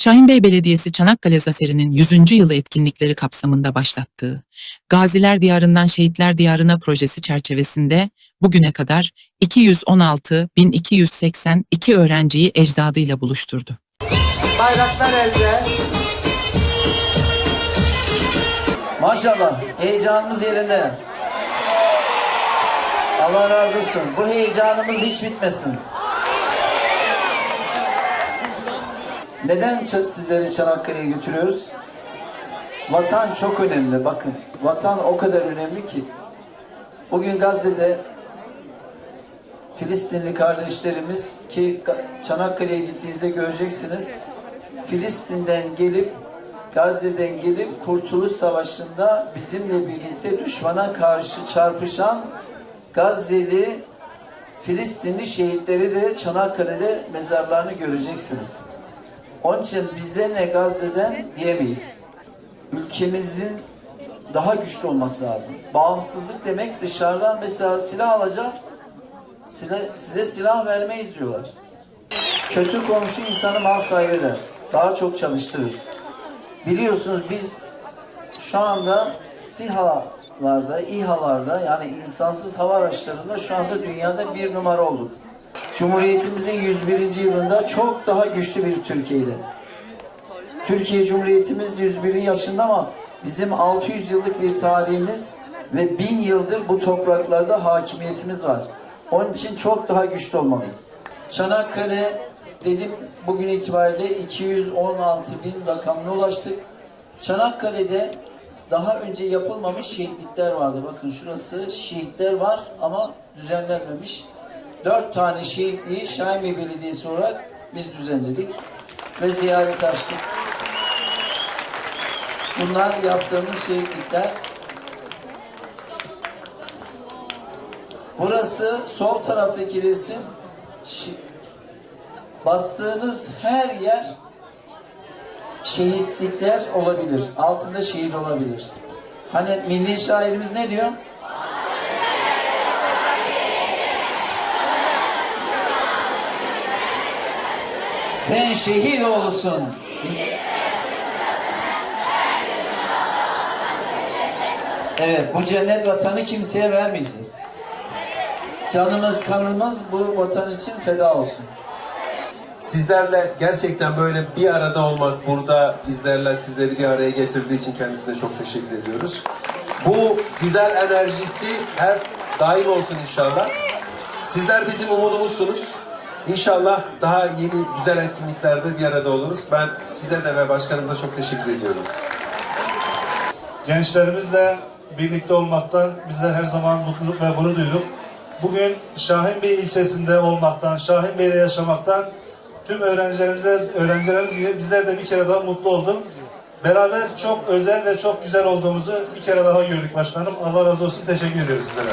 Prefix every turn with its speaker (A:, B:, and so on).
A: Şahinbey Belediyesi Çanakkale Zaferi'nin 100. yılı etkinlikleri kapsamında başlattığı Gaziler Diyarından Şehitler Diyarına projesi çerçevesinde bugüne kadar 216.282 öğrenciyi ecdadıyla buluşturdu.
B: Bayraklar elde. Maşallah heyecanımız yerinde. Allah razı olsun. Bu heyecanımız hiç bitmesin. Neden sizleri Çanakkale'ye götürüyoruz? Vatan çok önemli. Bakın vatan o kadar önemli ki. Bugün Gazze'de Filistinli kardeşlerimiz ki Çanakkale'ye gittiğinizde göreceksiniz. Filistin'den gelip Gazze'den gelip Kurtuluş Savaşı'nda bizimle birlikte düşmana karşı çarpışan Gazze'li Filistinli şehitleri de Çanakkale'de mezarlarını göreceksiniz. Onun için bize ne Gazze'den diyemeyiz. Ülkemizin daha güçlü olması lazım. Bağımsızlık demek dışarıdan mesela silah alacağız. Silah, size silah vermeyiz diyorlar. Kötü komşu insanı mal sahibi eder. Daha çok çalıştırır. Biliyorsunuz biz şu anda SİHA'larda, İHA'larda yani insansız hava araçlarında şu anda dünyada bir numara olduk. Cumhuriyetimizin 101. yılında çok daha güçlü bir Türkiye ile. Türkiye Cumhuriyetimiz 101 yaşında ama bizim 600 yıllık bir tarihimiz ve 1000 yıldır bu topraklarda hakimiyetimiz var. Onun için çok daha güçlü olmalıyız. Çanakkale dedim bugün itibariyle 216 bin rakamına ulaştık. Çanakkale'de daha önce yapılmamış şehitlikler vardı. Bakın şurası şehitler var ama düzenlenmemiş. Dört tane şehitliği Şahinbey Belediyesi olarak biz düzenledik ve ziyaret açtık. Bunlar yaptığımız şehitlikler. Burası sol taraftaki resim. Bastığınız her yer şehitlikler olabilir. Altında şehit olabilir. Hani milli şairimiz ne diyor? Sen şehit oğlusun. Evet, bu cennet vatanı kimseye vermeyeceğiz. Canımız, kanımız bu vatan için feda olsun.
C: Sizlerle gerçekten böyle bir arada olmak, burada bizlerle sizleri bir araya getirdiği için kendisine çok teşekkür ediyoruz. Bu güzel enerjisi her daim olsun inşallah. Sizler bizim umudumuzsunuz. İnşallah daha yeni güzel etkinliklerde bir arada oluruz. Ben size de ve başkanımıza çok teşekkür ediyorum.
D: Gençlerimizle birlikte olmaktan bizler her zaman mutluluk ve gurur duyduk. Bugün Şahinbey ilçesinde olmaktan, Şahinbey'de yaşamaktan tüm öğrencilerimize, öğrencilerimiz gibi bizler de bir kere daha mutlu olduk. Beraber çok özel ve çok güzel olduğumuzu bir kere daha gördük başkanım. Allah razı olsun. Teşekkür ediyoruz sizlere.